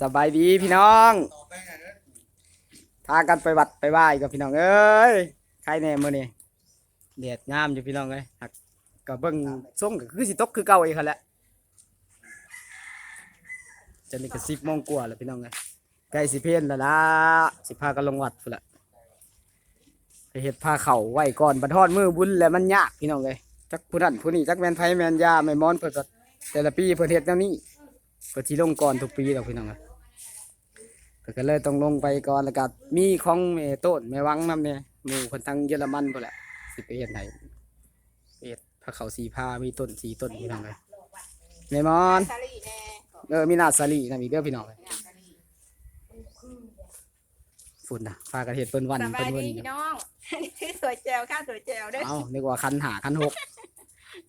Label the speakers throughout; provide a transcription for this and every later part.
Speaker 1: สบายดีพี่น้องพากันไปวัดไปไหว้กับพี่น้องเอ้ยใครแน่มื้อนี้แดดงามอยู่พี่น้องเอ้ยหักก็เบิ่งส่งก็คือสิตกคือเก่าอีกคั่นแหละจะนี่ก็10โมงกว่าแล้วพี่น้องเอ้ยใกล้สิเพลนแล้วล่ะสิพากันลงวัดพุ่นละไปเฮ็ดผ้าเข่าไหว้ก่อนบัดฮอดมือบุญแล้วมันยากพี่น้องเอ้ยจักผู้นั้นผู้นี้จักแม่นไผแม่นยาแม่นมอนเพิ่นก็แต่ละปีเพิ่นเฮ็ดแนวนี้ ก็สิลงก่อนทุกปีแล้วพี่น้องครับก็เลยต้องลงไปก่อนแล้วก็มีของแม่โต้นแม่วังนำเนี่ยหมู่คนทางเยอรมันพุ่นแหละสิไปเฮ็ดให้เฮ็ดพระเขาสีผ้ามีต้นสีต้นพี่น้องเลยแม่มอน
Speaker 2: ซาลีแน่
Speaker 1: เออมีนาสาลีนำอีกเด้อพี่น้องเลย
Speaker 2: งามซาลี
Speaker 1: ฝุ่นน่ะพากันเฮ็ดเปิ้นวัน
Speaker 2: สบา
Speaker 1: เปิ้
Speaker 2: ย
Speaker 1: นวัน
Speaker 2: ดีพี่น้องชื่อสวยแจวข้าสวยแจวเด้อ
Speaker 1: เอ้านึกว่าคันหาคันหก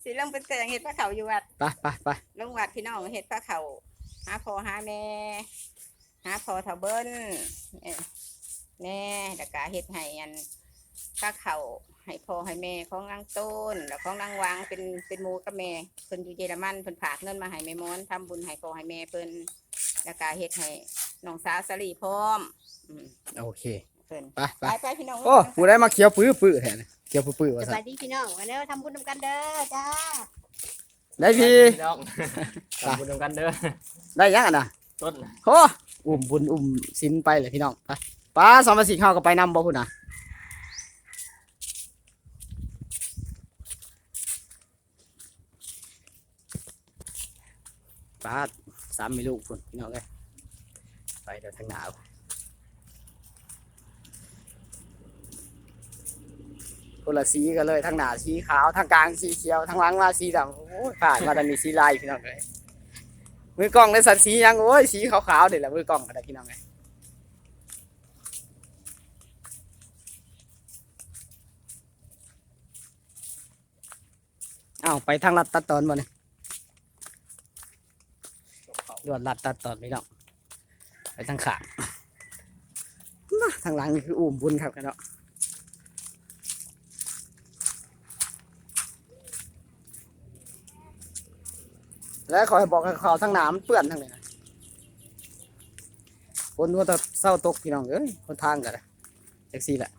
Speaker 2: สิเรื่องเป็นแต่งเห็ดพระเขาอยู่วัด
Speaker 1: ไปไปไป
Speaker 2: ลงวัดพี่น้องเห็ดพระเขาหาพ่อหาแม่หาพ่อเถาเบิ้ลเอ้ยแน่แล้วก็เห็ดให้อันพระเขาให้พ่อให้แม่ของนางต้น แล้วของนางวางเป็นเป็นหมูกับแม่เพิ่นอยู่เยอรมันเพิ่นฝากเงินมาให้แม่มอนทำบุญให้พ่อให้แม่เพิ่นแล้วก็เฮ็ดให้น้องสาวสลีพร้อมอืม
Speaker 1: โอเค
Speaker 2: เพิ่น
Speaker 1: ไปไป
Speaker 2: ไปไปพี่น้อง
Speaker 1: โอ้ผู้ได้มาเคี้ยวปื้อปื้อแทน เคี้ยวปื้อปื้อว่า
Speaker 2: ส
Speaker 1: ซั่
Speaker 2: บานยดีพี่น้องวันนี้ทำบุญนำกันเด้อจ้า
Speaker 1: ได้พี่
Speaker 3: พี่น้องทำบุญร่วมกันเด้อ
Speaker 1: ได้ยังอะนะ
Speaker 3: ต้น
Speaker 1: โอ้อุ้มบุญอุ้มสินไปเลยพี่น้องไปป้าสองภาษีเข้าก็ไปนำบ่พุ่นนะป้าสามมีลูกพุ่นพี่น้องเลยไปเดี๋ยวทางหนาว คนละสีกันเลยทางหน้าสีขาวทางกลางสีเขียวทางหลังมาสีดำโอ้ยผ่านมาแต่มีสีลายพี่น้องเลยมือกล้องในสันสียังโอ้ยสีขาวๆนี่แหละมือกล้องอะไรพี่น้องเลยเอาไปทางลัดตัดตอนบ่เนี่ยดวดลัดตัดตอนพี่น้องไปทางขาทางหลังนี่คืออุ้มบุญครับกันเนาะ แล้วขอให้บอกเขาทางหน้ำเปื้อนทางไหนนะคนว่าจะเศร้าตกพี่น้องเอ้ยคนทางกันแท็กซี่แหละ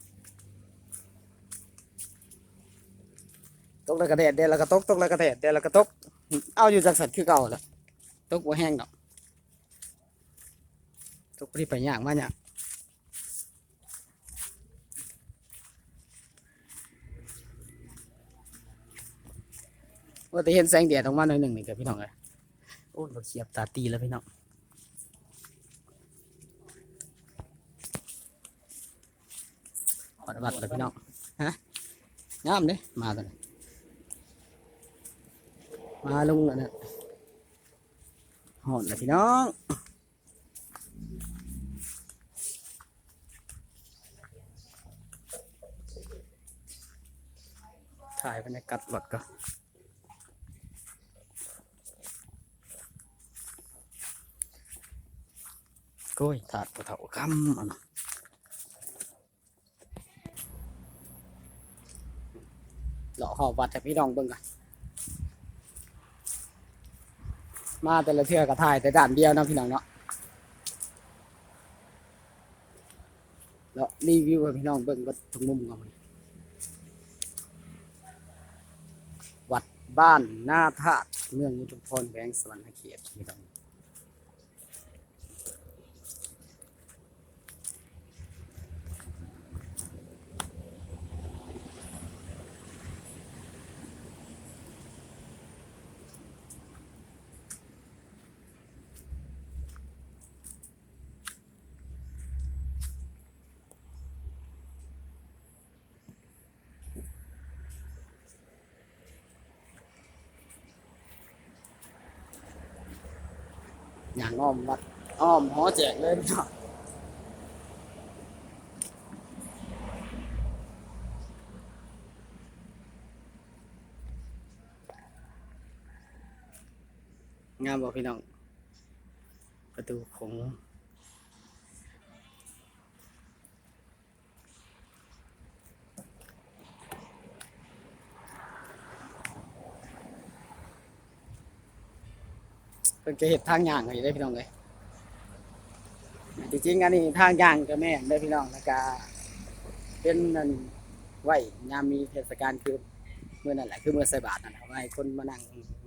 Speaker 1: ตกแล้วก็แดดแดดแล้วก็ตกตกแล้วก็แดดแดดแล้วก็ตกเอาอยู่จากสัตว์คือเก่าแล้วตกว่าแห้งดอกตกปที่ไปย่างมาเนี่ยว่าแต่เห็นแสงแดดออกมาหน่อยหนึ่งนี่กับพี่น้องเลย โอ้ยเราเขียบตาตีแล้วพี่น้องขอดบัตรเลยพี่น้องฮะงามเด้มาตัวนี้มาลุงแล้วนะหอนแล้วพี่น้องถ่ายบรรยากาศวัดก็ ก้ยถาดกระเถาคำอันน่ะหล่อหอบวัดให้พี่น้องเบิ่งกันมาแต่ละเทือกระถ่ายแต่ด่านเดียวนะพี่น้องเนาะแล้วรีวิวให้พี่น้องเบิ่งก็ทุกมุมกันวัดบ้านหน้าธาตุเมืองยุทธพรแบงสวรรณเขตพี่น้อง อย่างอ้อมวัดอ้อมหอแจกเลยพี่น้องงามบอกพี่น้อง ประตูของ พิ่นจะเห็ดทางย่างให้ได้พี่น้องเลยจริงๆอันนี้ทางย่างก็แม่นเด้พี่น้องแล้วก็เป็นนั่นไว้ยามมีเทศกาลคือเมื่อนั่นแหละคือเมื่อใส่บาตรนั่นแหละไว้คนมานั่ง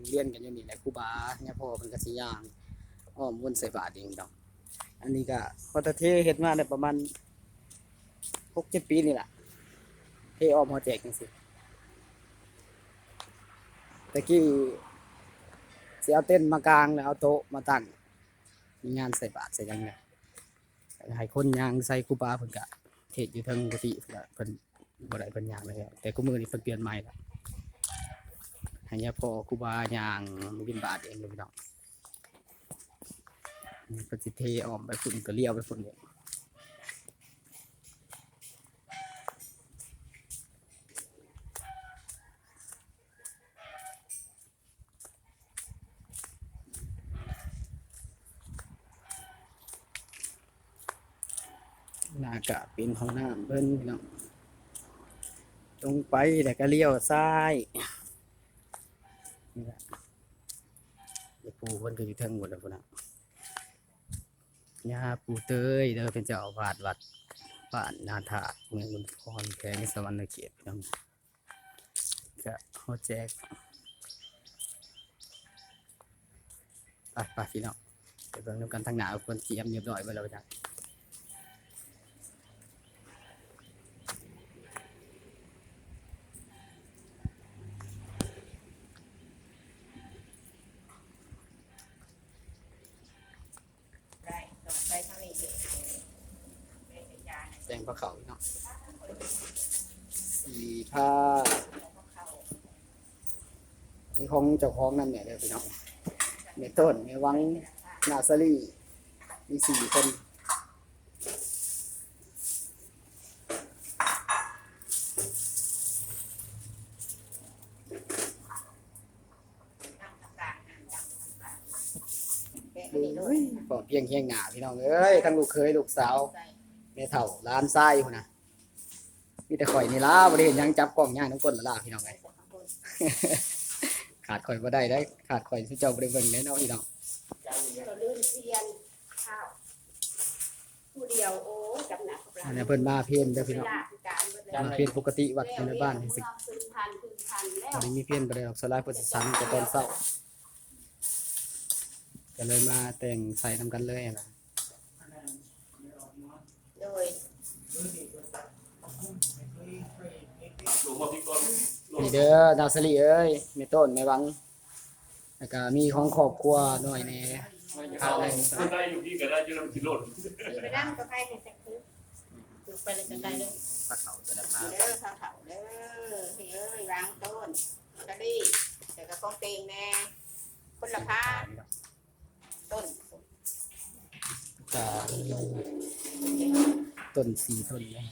Speaker 1: เรียนกันอยู่นี่แหละครูบาเนี่ยพ่อเพิ่นกสิย่างอ้อมวนใส่บาตรเองดอก อันนี้ก็พอตะเทเฮ็ดมาได้ประมาณ6-7ปีนี่แหละเทอ้อมหัวแจกจังซี่ตะกี้ สิเอาเต้นมากลางแล้วเอาโต๊ะมาตั้งมีงานใส่บาตรใส่ยังไงให้คนยางใส่คูบาเพิ่นกะเทศอยู่ทางกะติเพิ่นก็เพิ่นบ่ได้เพิ่นยางเลยแต่กูมือนี่เพิ่นเปลี่ยนใหม่ละห้ยาพอคูบายางบินบาทเองเลยพี่น้องนี่เพิ่นสิเทออมไปฝุ่นก็เลี้ยวไปฝุ่นเลยห น้ากะเป็นห้องน้ำเพิ่นพี่น้องตรงไปแต่ก็เลี้ยวซ้ายนี่แหละปูเพิ่นก็อยู่เทิงหมดแล้วพุ่นน่ะย่าปูเตยเด้อเป็นเจ้าอาวาสวัดบ้านนาถาเมืองอุดรพรแขวงสวรรณเขตพี่น้องก็เฮาแจกไปไปพี่น้องไปเบิ่งนำกันทางหน้าเพิ่นเตรียมเรียบร้อยไว้แล้วจ้ะ
Speaker 2: ได้ต้องใช้เท่านี้เฮ็ดให้เป็นสัญญาณให้
Speaker 1: แจง พระเขาเนาะสีผ้า
Speaker 2: เขา
Speaker 1: นี่ของเจ้าของนั่นเนี่ยเลยพี่น้องเมต้นเมวังนาซารีมีสี่คน
Speaker 2: เป็น
Speaker 1: โอ้
Speaker 2: ย
Speaker 1: ยปอเพียงเคียงหนาพี่น้องเอ้ยทั้งลูกเคยลูกสาว มเถ่าร้านไส้คนนะมีแต่ข่อยนี่ล่ะบริเห็นหยังจับกล้องย่างน้ำก้นละล่ะพี่น้องไงขาดข่อยบ่ได้ได้ขาดข่อยที่เจ้าบริเบิ่งได้เนาะพี่น้อง
Speaker 2: เราลื่นเทียนข้าวผู้เดียวโอ้จำหนักกับเรา
Speaker 1: อันนี้เพิ่นมาเพี้ยนเด้อพี่น้อง
Speaker 2: การเบิดเลย
Speaker 1: มาเพี้ยนปกติวัดอยู่ในบ้านนี่สิ
Speaker 2: คืนพันคืนพันแล้ว
Speaker 1: ตอนนี้มีเพี้ยนบ่ได้ออกสลายเพิ่นสิสันแต่ตอนเช้าก็เลยมาแต่งใส่ทำกันเลยนะ
Speaker 2: โดย
Speaker 3: สูงกว่าพี่ก้น
Speaker 1: นี่เด้อดาวสลีเอ้ยแม่ต้นแม่วังแล้วก็มีของครอบครัวหน่อยแหน่
Speaker 3: เอาคนได้อยู่พี่ก็ได้อยืนที่รถ
Speaker 2: ไปนั่งกับใครเนี่ยสักทีอยู่ไปเลยกันได้เลย
Speaker 1: ปลาเขาตัวละปลา
Speaker 2: เด้อข้าวเถาเด้อเฮ้ยเอ้ยวางต้นกะดีแต่ก็ต้องเตงแน่คนละพาต้น
Speaker 1: ก็ ต้นสีต้นเลย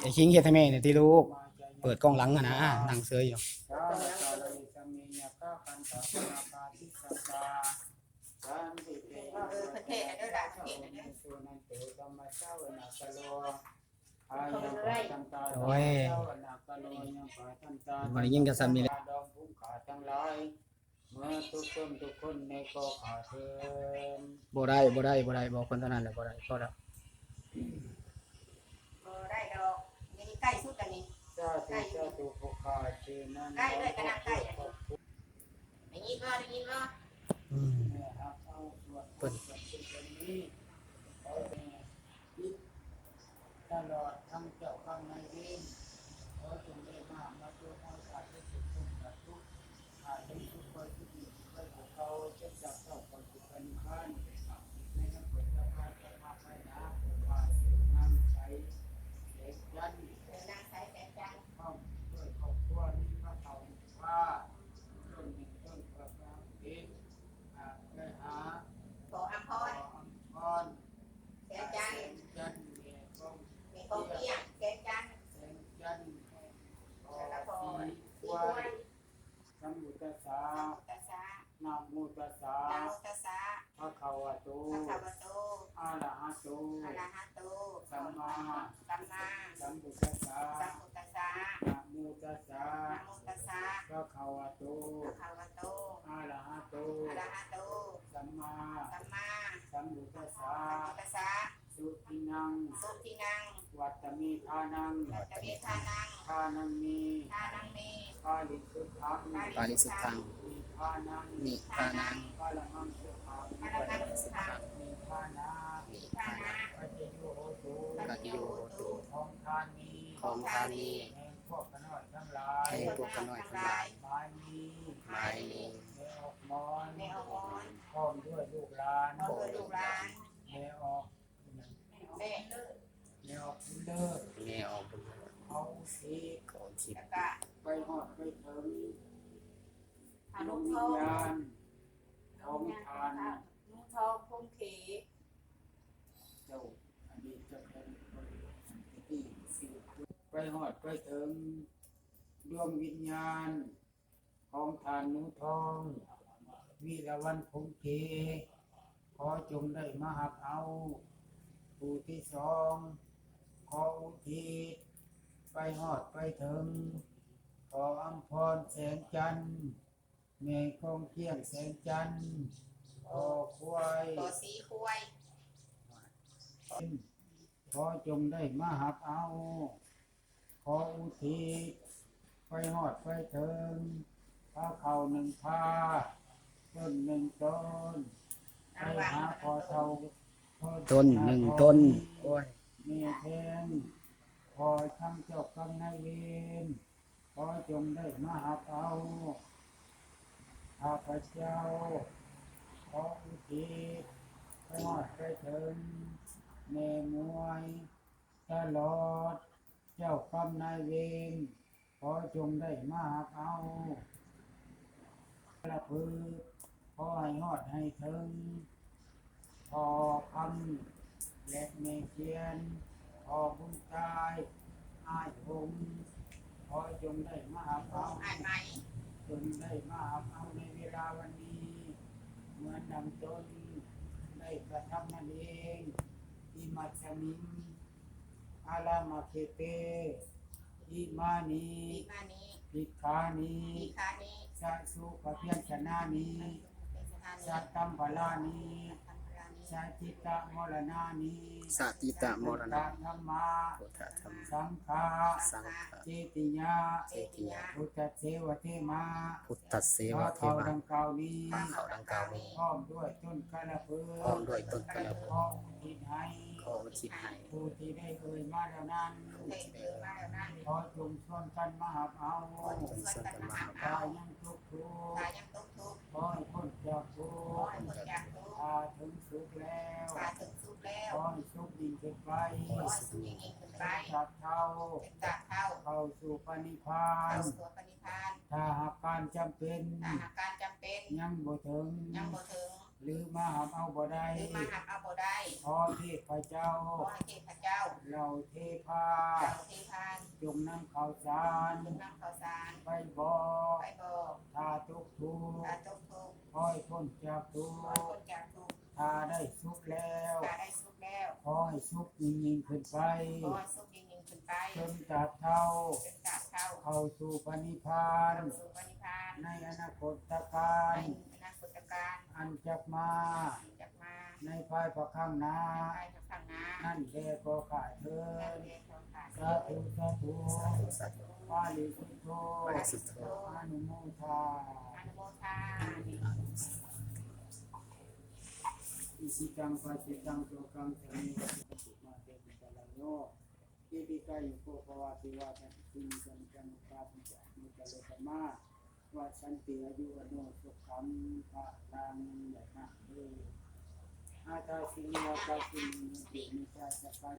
Speaker 1: ไอ้คิงเฮ็ดให้แม่เนี่ยที่ลูก เปิดกล้องหลังอะนะนั่งเซยอยู่
Speaker 2: ว่าเออประเออประเทศอันเด้อ
Speaker 1: โอ้ยวันยิ่งจะซ้ำนี่เลย
Speaker 4: ทุนนในก็ขาเทิน
Speaker 1: บ่ได้บ่ได้บ่ได้บอกคนเท่านั้นแหละบ่ได้พอแล้ว
Speaker 2: บ่ได้ดอกนี่ใกล้สุดอันนี้
Speaker 4: เจ้าตุเจ้าตุผู้ขาเชิญนั้น
Speaker 2: ใกล้เลยกระนังใกล้อันนี้ได้ยินบ่ได้ยินบ่
Speaker 1: อืม
Speaker 4: ครับเอาส่วนเปิดส่วนเป็นนี้ขอแม่ยิดตลอดทั้งเจ้าข้างในเองขอจงได้มามาตัวให้ขาดได้สุดทุกข์ขาดทุกข์ขาดได้ทุกข์ไปทุกข์ไปของเขาเจ็บจากเจ้าคนทุกข์กันข้านในน้ำเปิดเจ้าข้าจะมาไปนะว่าเสียน้ำใช้เด็กยัน
Speaker 2: เดินนางสายแสนจันทร์
Speaker 4: เข้าด้วยครอบครัวนี้พระเต่าว่าต้นหนึ่งต้นกระพาเองอ่าได้หา
Speaker 2: ขออภ
Speaker 4: ขอ
Speaker 2: ร
Speaker 4: อัมพร
Speaker 2: แสนจันทร์
Speaker 4: จันเมียกอง
Speaker 2: มีกองเปียกแสนจันทร์
Speaker 4: แสงจันขอ
Speaker 2: สารพร
Speaker 4: สี
Speaker 2: สี
Speaker 4: ว
Speaker 2: ควน
Speaker 4: นสัมมุตัสสะ
Speaker 2: ตัสสะ
Speaker 4: นะโมตัสสะ
Speaker 2: นะโมตัสสะ
Speaker 4: ภะคะวะโต
Speaker 2: พระคาวะโต
Speaker 4: อ อะระหะ โต
Speaker 2: อะระหะโต
Speaker 4: สัมมา
Speaker 2: สัมมา
Speaker 4: สัมพุทธัสสะ
Speaker 2: สัมพุทธัสสะ
Speaker 4: นะโมตัสสะ
Speaker 2: นะโมตัสสะ
Speaker 4: พระคะวะโต
Speaker 2: ภะคะวะโต
Speaker 4: อะระหะโต
Speaker 2: อะระหะโต
Speaker 4: สัมมา
Speaker 2: สัมมา
Speaker 4: สัมพุทธัสสะ
Speaker 2: สัมพุทธัสสะ
Speaker 4: สุทินัง
Speaker 2: สุทินัง
Speaker 4: วัตตมีทานัง
Speaker 2: กัตตเวทานัง
Speaker 4: ทานังมี
Speaker 2: ทานังเม
Speaker 4: ปาลิสุทธัง
Speaker 1: ปาริสุทธัง
Speaker 4: มีทานัง
Speaker 1: นิพานัง
Speaker 4: ปาละมังสุขัง
Speaker 2: อะระหังสุขัง
Speaker 4: มีทานา
Speaker 1: นิ
Speaker 2: ทา
Speaker 1: พานั
Speaker 2: นะ
Speaker 1: ง
Speaker 4: ปัจจโยโหตุ
Speaker 1: ปัจโยโหตุ
Speaker 4: ของทานนี้
Speaker 1: ของทานี
Speaker 4: แห่งพวกขน้อยทั้งหลาย
Speaker 1: แห่งพวกขน้อยทั้งหลาย
Speaker 4: ไม้นี้
Speaker 1: ไม้นี้
Speaker 4: แม่ออกมอน
Speaker 2: แม่ออกมอน
Speaker 4: พร้อมด้วยลูกหลาน
Speaker 2: พร้อมด้วยลูกหลาน
Speaker 4: แม่ออก
Speaker 2: แม่เลิศ
Speaker 4: แม่ออกบุญเลิศ
Speaker 1: แม่ออกบุญ
Speaker 4: เอาสี
Speaker 1: ก่อนทิพ
Speaker 2: แล้ว
Speaker 1: ย์
Speaker 2: ก็
Speaker 4: ไปหอดไปถึง
Speaker 2: อา
Speaker 4: ด
Speaker 2: นุ
Speaker 4: ง
Speaker 2: ทอง
Speaker 4: ญญาณของทาน
Speaker 2: นุทองคงเข
Speaker 4: เจ้าอดีตเจ้าเป็นคนที่สิบไป หอดไปถึงดวงวิญญาณ ของทานหนูทอง วีละวันคงเกขอจงได้มาหับเอาผู้ที่สอง ขออุทิศไปหอดไปถึง ขออัมพรแสงจันทร์แม่กองเกี้ยงแสงจันทร์ขอควาย
Speaker 2: ต่อสีคุย
Speaker 4: ขอจงได้มาหับเอาข ออุทิศไปหอดไปถึงพระเขาหนึ่งพาต้นหนึ่งต้นไปหาพอเท่า
Speaker 1: ต้นหนึ่งต้นโอ้ย
Speaker 4: เมียแทนขอทำเจ้ากรรมนายเวรขอจงได้มาหับเอาข้าพเจ้าขออุทิศไปหอดไปถึงแม่มวยตลอด เจ้ากรรมนายเวรขอจงได้มาหับเอาละพือขอให้หอดให้ถึงพอคำและเมเกียน พอบุญกายอายผมขอจงได้มาหับ
Speaker 2: ขอ
Speaker 4: เอา
Speaker 2: งอ่านไหม
Speaker 4: จงได้มาหับเอาในเวลาวันนี้เหมือนนำตนได้กระทำนั่นเองอิมัจฉมิง อาลามาเคเปอิมานี
Speaker 2: ปีมานี้
Speaker 4: ปิคานี
Speaker 2: ปีคานี้
Speaker 4: สัสุขเพียงชนะนี
Speaker 2: เป็นสถานี
Speaker 4: สัตตัมพลานี
Speaker 2: ทำเวลานี้
Speaker 4: สัจิตะมรณานี
Speaker 1: สาติตะมรณะ
Speaker 4: ธรรมา
Speaker 1: พุทธธรรม
Speaker 4: สังฆา
Speaker 1: สังฆะ
Speaker 4: เจติยา
Speaker 1: เจติยา
Speaker 4: พุทธเสวเทมา
Speaker 1: พุทธเส
Speaker 4: ข
Speaker 1: ว
Speaker 4: อะ
Speaker 1: เท
Speaker 4: เขา
Speaker 1: วา
Speaker 4: ดังกล่าวนี้
Speaker 1: เขาดังกล่าวนี้
Speaker 4: พร้อมด้วยต้นกระเพือ
Speaker 1: พร้อมด้วยต้นกระ
Speaker 4: ข
Speaker 1: เพื่อ
Speaker 4: ออุทิศให้
Speaker 1: ขออุทิศให้
Speaker 4: ผู้ที่ได้เอ่ยมาแล้วนั้น
Speaker 2: เคยเจอมาแล้วนั่น
Speaker 4: ขอจงชวนกันมาหับเอา
Speaker 1: จงส่วนกันมา
Speaker 4: ตายังทุกข์ทุก
Speaker 2: ตา
Speaker 4: ข์
Speaker 2: ยังตุกทุก
Speaker 4: ขอให้พ้นจากทุ
Speaker 2: ขอก
Speaker 4: ข์
Speaker 2: ให้หมดอยากทุก
Speaker 4: ตาถึงสุขแล้ว
Speaker 2: ตาถึงสุขแล้ว
Speaker 4: ขอให้สุขยิ่งขึ้นไป
Speaker 2: ขอให้สุขยิ่งยิ่งขึ้นไป
Speaker 4: จากเท่า
Speaker 2: เป็นตาเท่า
Speaker 4: เข้าสู่ปณิพา
Speaker 2: เข้านสู่ปณิพาน
Speaker 4: ถ้าหากการจำเป็น
Speaker 2: ถ้าหากการจำเป็น
Speaker 4: ยังบ่ถึง
Speaker 2: ยังบ่ถึง
Speaker 4: หรือมาหับเอาบ่ได้
Speaker 2: หรือมาหักเอาบ่ได้
Speaker 4: ขอเทพเจ้า
Speaker 2: ขอให้เทพเจ้า
Speaker 4: เราเทพา
Speaker 2: เจ้าเทพาน
Speaker 4: จงนำข่าวสาร
Speaker 2: จงนำข่าวสาร
Speaker 4: ไปบอก
Speaker 2: ไปบอก
Speaker 4: ถ้าทุกข์ทุกข์
Speaker 2: ตาตุกทุก
Speaker 4: ขอให้พ้นจากทุก
Speaker 2: ขอให้
Speaker 4: ข์
Speaker 2: พ้นจากทุก
Speaker 4: ถ้าได้สุขแล้ว
Speaker 2: ตาได้สุขแล้ว
Speaker 4: ขอให้สุขยิ่งยิ่งขึ้นไป
Speaker 2: ขอให้สุขยิ่งยิ่งขึ้นไป
Speaker 4: จนตราบเท่า
Speaker 2: เป็นตาเท่า
Speaker 4: เข้าสู่ปณิพาน
Speaker 2: เข้าสู่ปณิพาน
Speaker 4: ในอนาคตการ
Speaker 2: ใน อนาคตการ
Speaker 4: อันจะมา
Speaker 2: จะมา
Speaker 4: ในภายภาคข้างหน้า
Speaker 2: ไปข้างหน้า
Speaker 4: นั่นแด่ก็ขาดเถิ
Speaker 2: นั่น
Speaker 4: ด
Speaker 2: เรียกของขาด
Speaker 4: สาธุสาธุ
Speaker 1: สาธุ
Speaker 4: ปาลิสุทโธ
Speaker 1: ปาริสุทโธ
Speaker 4: อนุโมทา
Speaker 2: อนุโมทา
Speaker 4: อิสิตังปัจจิตังโตกังสมิปฏิมาเตปิตาลโยอิปิกายุโกภวะติวะตันติกันกันปาปิจามุตะโลกมา วะสันติอายุวโนสุขัมภะลังยะนะเออาตาสินิวะตาสินิติมิจาสปา